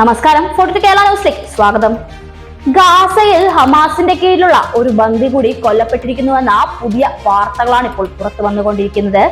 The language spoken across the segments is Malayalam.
നമസ്കാരം. ഫോർട്ടി കേരള ന്യൂസിലേക്ക് സ്വാഗതം. ഗാസയിൽ ഹമാസിന്റെ കീഴിലുള്ള ഒരു ബന്ദി കൂടി കൊല്ലപ്പെട്ടിരിക്കുന്നുവെന്ന പുതിയ വാർത്തകളാണ് ഇപ്പോൾ പുറത്തു വന്നുകൊണ്ടിരിക്കുന്നത്.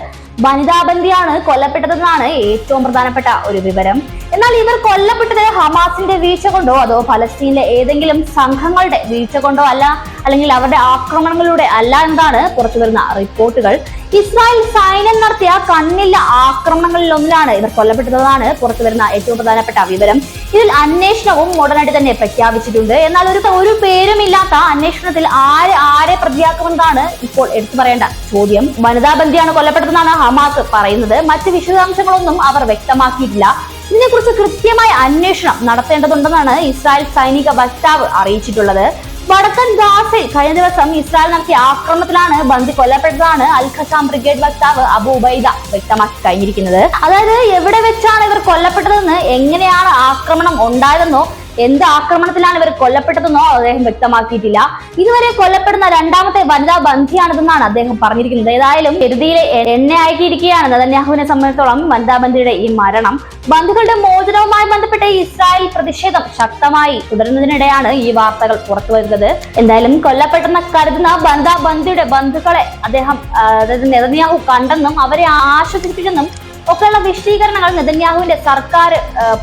വനിതാ ബന്ദിയാണ് കൊല്ലപ്പെട്ടതെന്നാണ് ഏറ്റവും പ്രധാനപ്പെട്ട ഒരു വിവരം. എന്നാൽ ഇവർ കൊല്ലപ്പെട്ടത് ഹമാസിന്റെ വീഴ്ച കൊണ്ടോ അതോ ഫലസ്തീനിലെ ഏതെങ്കിലും സംഘങ്ങളുടെ വീഴ്ച കൊണ്ടോ അല്ല അല്ലെങ്കിൽ അവരുടെ ആക്രമണങ്ങളിലൂടെ അല്ല എന്നാണ് പുറത്തു വരുന്ന റിപ്പോർട്ടുകൾ. ഇസ്രായേൽ സൈന്യം നടത്തിയ കണ്ണില്ല ആക്രമണങ്ങളിലൊന്നിലാണ് ഇവർ കൊല്ലപ്പെട്ടതെന്നാണ് പുറത്തു വരുന്ന ഏറ്റവും പ്രധാനപ്പെട്ട വിവരം. ഇതിൽ അന്വേഷണവും ഉടനടി തന്നെ പ്രഖ്യാപിച്ചിട്ടുണ്ട്. എന്നാൽ ഒരു ഒരു പേരുമില്ലാത്ത അന്വേഷണത്തിൽ ആര് ആരെ പ്രതിയാക്കുമെന്നാണ് ഇപ്പോൾ എടുത്തു പറയേണ്ട ചോദ്യം. വനിതാ ബന്ധിയാണ് കൊല്ലപ്പെട്ടതെന്നാണ് ഹമാസ് പറയുന്നത്. മറ്റ് വിശദാംശങ്ങളൊന്നും അവർ വ്യക്തമാക്കിയിട്ടില്ല. ഇതിനെക്കുറിച്ച് കൃത്യമായ അന്വേഷണം നടത്തേണ്ടതുണ്ടെന്നാണ് ഇസ്രായേൽ സൈനിക വക്താവ് അറിയിച്ചിട്ടുള്ളത്. വടക്കൻ ഗാസയിൽ കഴിഞ്ഞ ദിവസം ഇസ്രായേൽ നടത്തിയ ആക്രമണത്തിലാണ് ബന്ദി കൊല്ലപ്പെട്ടതാണ് അൽ ഖസാം ബ്രിഗേഡ് വക്താവ് അബു ഉബൈദ വ്യക്തമാക്കി കഴിഞ്ഞിരിക്കുന്നത്. അതായത് എവിടെ വെച്ചാണ് ഇവർ കൊല്ലപ്പെട്ടതെന്ന് എങ്ങനെയാണ് ആക്രമണം ഉണ്ടായതെന്നോ എന്ത് ആക്രമണത്തിലാണ് ഇവർ കൊല്ലപ്പെട്ടതെന്നോ അദ്ദേഹം വ്യക്തമാക്കിയിട്ടില്ല. ഇതുവരെ കൊല്ലപ്പെടുന്ന രണ്ടാമത്തെ വനിതാ ബന്ധിയാണിതെന്നാണ് അദ്ദേഹം പറഞ്ഞിരിക്കുന്നത്. ഏതായാലും കരുതിയിലെ എണ്ണയാക്കിയിരിക്കുകയാണ് നദന്യാഹുവിനെ സംബന്ധിച്ചിടത്തോളം വനിതാ ബന്ധിയുടെ ഈ മരണം. ബന്ധുക്കളുടെ മോചനവുമായി ബന്ധപ്പെട്ട ഇസ്രായേൽ പ്രതിഷേധം ശക്തമായി തുടരുന്നതിനിടെയാണ് ഈ വാർത്തകൾ പുറത്തു വരുന്നത്. എന്തായാലും കൊല്ലപ്പെട്ടെന്ന് കരുതുന്ന ബന്ധാ ബന്ധിയുടെ ബന്ധുക്കളെ അദ്ദേഹം അതായത് നെതന്യാഹു കണ്ടെന്നും അവരെ ആശ്വസിപ്പിച്ചെന്നും ഒക്കെയുള്ള വിശദീകരണങ്ങൾ നെതന്യാഹുവിന്റെ സർക്കാർ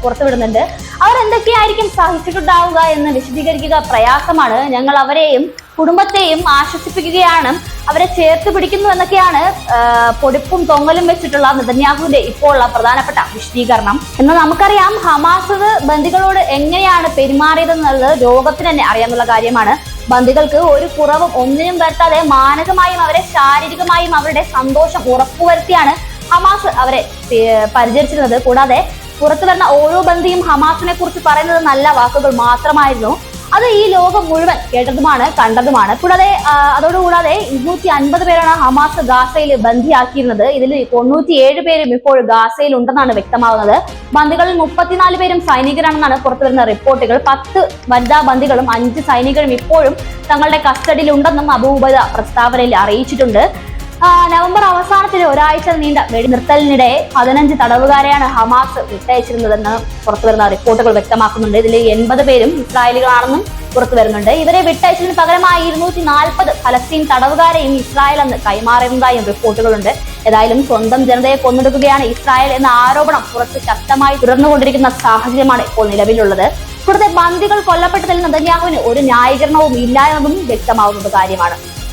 പുറത്തുവിടുന്നുണ്ട്. അവർ എന്തൊക്കെയായിരിക്കും സഹിച്ചിട്ടുണ്ടാവുക എന്ന് വിശദീകരിക്കുക പ്രയാസമാണ്. ഞങ്ങൾ അവരെയും കുടുംബത്തെയും ആശ്വസിപ്പിക്കുകയാണ്. അവരെ ചേർത്ത് പിടിക്കുന്നു എന്നൊക്കെയാണ് പൊടിപ്പും തൊങ്ങലും വെച്ചിട്ടുള്ള നെതന്യാഹുവിന്റെ ഇപ്പോൾ ഉള്ള പ്രധാനപ്പെട്ട വിശദീകരണം. എന്നാൽ നമുക്കറിയാം ഹമാസ് ബന്ദികളോട് എങ്ങനെയാണ് പെരുമാറിയതെന്നുള്ളത് ലോകത്തിന് തന്നെ അറിയാവുന്ന കാര്യമാണ്. ബന്ദികൾക്ക് ഒരു കുറവും ഒന്നിനും വരുത്താതെ മാനസികമായും അവരെ ശാരീരികമായും അവരുടെ സന്തോഷം ഉറപ്പുവരുത്തിയാണ് ഹമാസ് അവരെ പരിചരിച്ചിരുന്നത്. കൂടാതെ പുറത്തു വരുന്ന ഓരോ ബന്ധിയും ഹമാസിനെ കുറിച്ച് പറയുന്നത് നല്ല വാക്കുകൾ മാത്രമായിരുന്നു. അത് ഈ ലോകം മുഴുവൻ കേട്ടതുമാണ് കണ്ടതുമാണ്. കൂടാതെ അതോടുകൂടാതെ ഇരുന്നൂറ്റി അൻപത് പേരാണ് ഹമാസ് ഗാസയിൽ ബന്ധിയാക്കിയിരുന്നത്. ഇതിൽ തൊണ്ണൂറ്റിയേഴ് പേരും ഇപ്പോൾ ഗാസയിൽ ഉണ്ടെന്നാണ് വ്യക്തമാവുന്നത്. ബന്ധികളിൽ മുപ്പത്തിനാല് പേരും സൈനികരാണെന്നാണ് പുറത്തു വരുന്ന റിപ്പോർട്ടുകൾ. പത്ത് വനിതാ ബന്ദികളും അഞ്ച് സൈനികരും ഇപ്പോഴും തങ്ങളുടെ കസ്റ്റഡിയിൽ ഉണ്ടെന്നും അബൂബദ പ്രസ്താവനയിൽ അറിയിച്ചിട്ടുണ്ട്. നവംബർ അവസാനത്തിൽ ഒരാഴ്ച നീണ്ട വെടിനിർത്തലിനിടെ പതിനഞ്ച് തടവുകാരെയാണ് ഹമാസ് വിട്ടയച്ചിരുന്നതെന്ന് പുറത്തു വരുന്ന റിപ്പോർട്ടുകൾ വ്യക്തമാക്കുന്നുണ്ട്. ഇതിൽ എൺപത് പേരും ഇസ്രായേലുകളാണെന്നും പുറത്തു വരുന്നുണ്ട്. ഇവരെ വിട്ടയച്ചതിന് പകരമായി ഇരുന്നൂറ്റി നാൽപ്പത് ഫലസ്തീൻ തടവുകാരെയും ഇസ്രായേൽ അന്ന് കൈമാറുന്നതായും റിപ്പോർട്ടുകളുണ്ട്. ഏതായാലും സ്വന്തം ജനതയെ കൊന്നെടുക്കുകയാണ് ഇസ്രായേൽ എന്ന ആരോപണം പുറത്ത് ശക്തമായി തുടർന്നുകൊണ്ടിരിക്കുന്ന സാഹചര്യമാണ് ഇപ്പോൾ നിലവിലുള്ളത്. ഇവിടുത്തെ ബന്ദികൾ കൊല്ലപ്പെട്ടതിൽ നെതന്യാഹുവിന് ഒരു ന്യായീകരണവും ഇല്ല എന്നതും വ്യക്തമാവുന്നത് കാര്യമാണ്.